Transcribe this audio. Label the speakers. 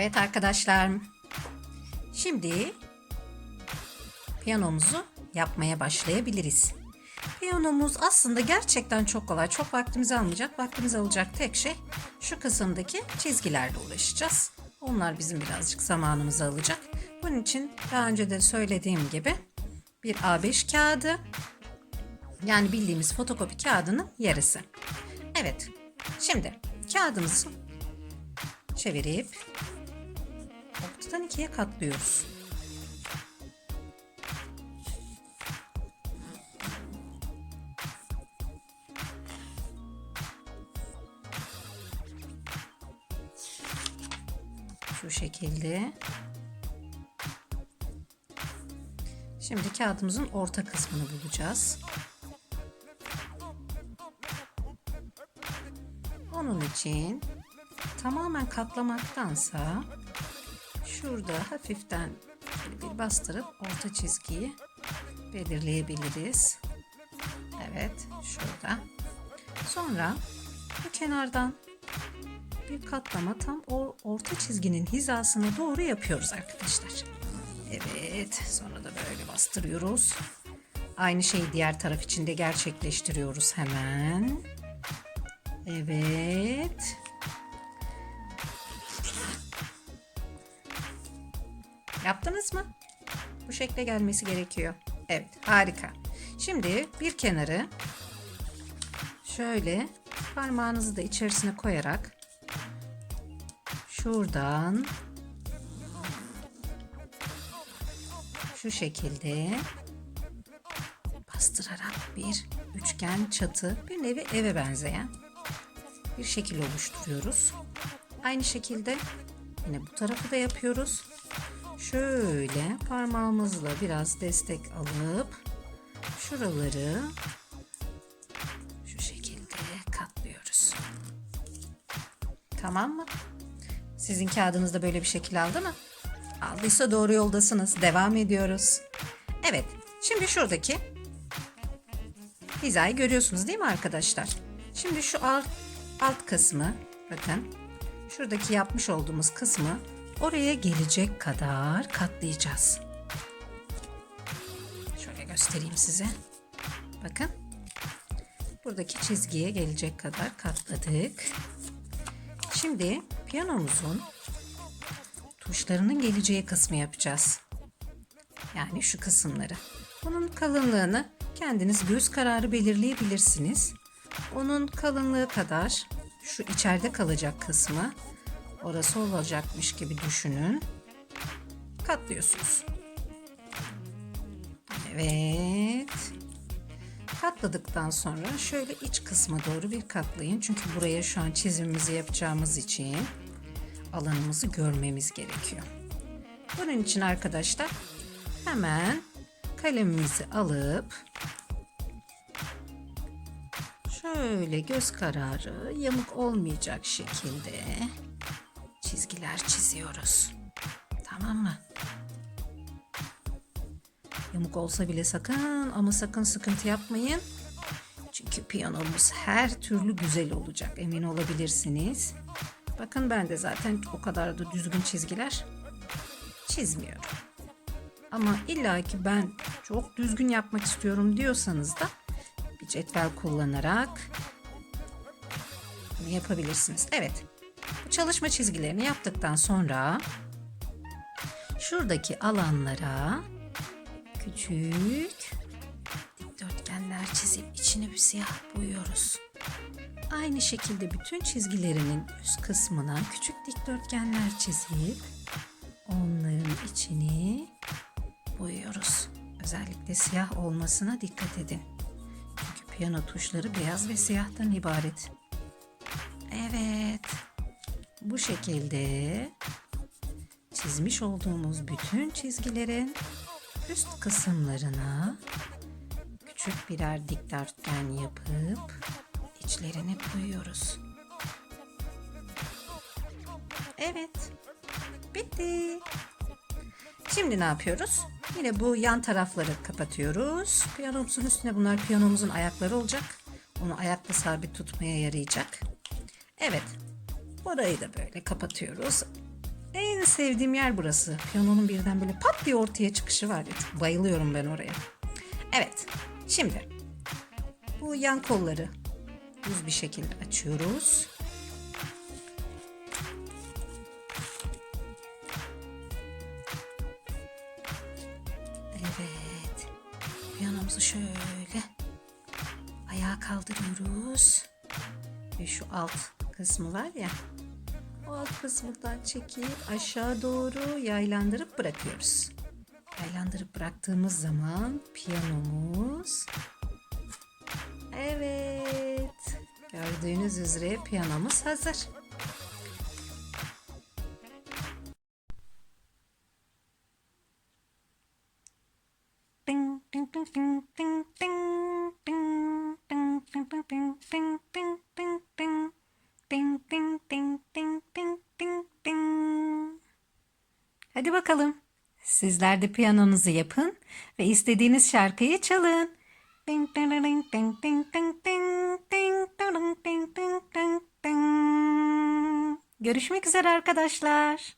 Speaker 1: Evet arkadaşlar. Şimdi piyanomuzu yapmaya başlayabiliriz. Piyanomuz aslında gerçekten çok kolay. Çok vaktimizi almayacak. Vaktimizi alacak tek şey şu kısımdaki çizgilerle uğraşacağız. Onlar bizim birazcık zamanımızı alacak. Bunun için daha önce de söylediğim gibi bir A5 kağıdı yani bildiğimiz fotokopi kağıdının yarısı. Evet. Şimdi kağıdımızı çevirip ortadan ikiye katlıyoruz. Şu şekilde. Şimdi kağıdımızın orta kısmını bulacağız. Onun için tamamen katlamaktansa şurada hafiften bir bastırıp orta çizgiyi belirleyebiliriz. Evet, şurada. Sonra bu kenardan bir katlama tam o orta çizginin hizasına doğru yapıyoruz arkadaşlar. Evet, sonra da böyle bastırıyoruz. Aynı şeyi diğer taraf için de gerçekleştiriyoruz hemen. Evet. Yaptınız mı? Bu şekle gelmesi gerekiyor. Evet, harika. Şimdi bir kenarı şöyle parmağınızı da içerisine koyarak şuradan şu şekilde bastırarak bir üçgen çatı bir nevi eve benzeyen bir şekil oluşturuyoruz. Aynı şekilde yine bu tarafı da yapıyoruz. Şöyle parmağımızla biraz destek alıp şuraları şu şekilde katlıyoruz. Tamam mı? Sizin kağıdınızda böyle bir şekil aldı mı? Aldıysa doğru yoldasınız. Devam ediyoruz. Evet. Şimdi şuradaki hizayı görüyorsunuz değil mi arkadaşlar? Şimdi şu alt, alt kısmı bakın şuradaki yapmış olduğumuz kısmı oraya gelecek kadar katlayacağız. Şöyle göstereyim size. Bakın. Buradaki çizgiye gelecek kadar katladık. Şimdi piyanomuzun tuşlarının geleceği kısmı yapacağız. Yani şu kısımları. Bunun kalınlığını kendiniz göz kararı belirleyebilirsiniz. Onun kalınlığı kadar şu içeride kalacak kısmı orası olacakmış gibi düşünün. Katlıyorsunuz. Evet. Katladıktan sonra şöyle iç kısma doğru bir katlayın. Çünkü buraya şu an çizimimizi yapacağımız için alanımızı görmemiz gerekiyor. Bunun için arkadaşlar hemen kalemimizi alıp şöyle göz kararı yamuk olmayacak şekilde çizgiler çiziyoruz. Tamam mı? Yamuk olsa bile sakın ama sakın sıkıntı yapmayın. Çünkü piyanomuz her türlü güzel olacak emin olabilirsiniz. Bakın ben de zaten o kadar da düzgün çizgiler çizmiyorum. Ama illa ki ben çok düzgün yapmak istiyorum diyorsanız da bir cetvel kullanarak yapabilirsiniz. Evet. Bu çalışma çizgilerini yaptıktan sonra şuradaki alanlara küçük dikdörtgenler çizip içini bir siyah boyuyoruz. Aynı şekilde bütün çizgilerinin üst kısmına küçük dikdörtgenler çizip onların içini boyuyoruz. Özellikle siyah olmasına dikkat edin. Çünkü piyano tuşları beyaz ve siyahtan ibaret. Evet. Bu şekilde çizmiş olduğumuz bütün çizgilerin üst kısımlarına küçük birer dikdörtgen yapıp içlerini boyuyoruz. Evet. Bitti. Şimdi ne yapıyoruz? Yine bu yan tarafları kapatıyoruz. Piyanomuzun üstüne bunlar piyanomuzun ayakları olacak. Onu ayakta sabit tutmaya yarayacak. Evet. Burayı da böyle kapatıyoruz. En sevdiğim yer burası. Piyanonun birden böyle pat diye ortaya çıkışı var ya. Bayılıyorum ben oraya. Evet. Şimdi bu yan kolları düz bir şekilde açıyoruz. Evet. Piyanomuzu şöyle ayağa kaldırıyoruz. Ve şu alt kısmı var ya. O alt kısmından çekip aşağı doğru yaylandırıp bırakıyoruz. Yaylandırıp bıraktığımız zaman piyanomuz Evet. Gördüğünüz üzere piyanomuz hazır. Hadi bakalım. Sizler de piyanonuzu yapın ve istediğiniz şarkıyı çalın. Görüşmek üzere arkadaşlar.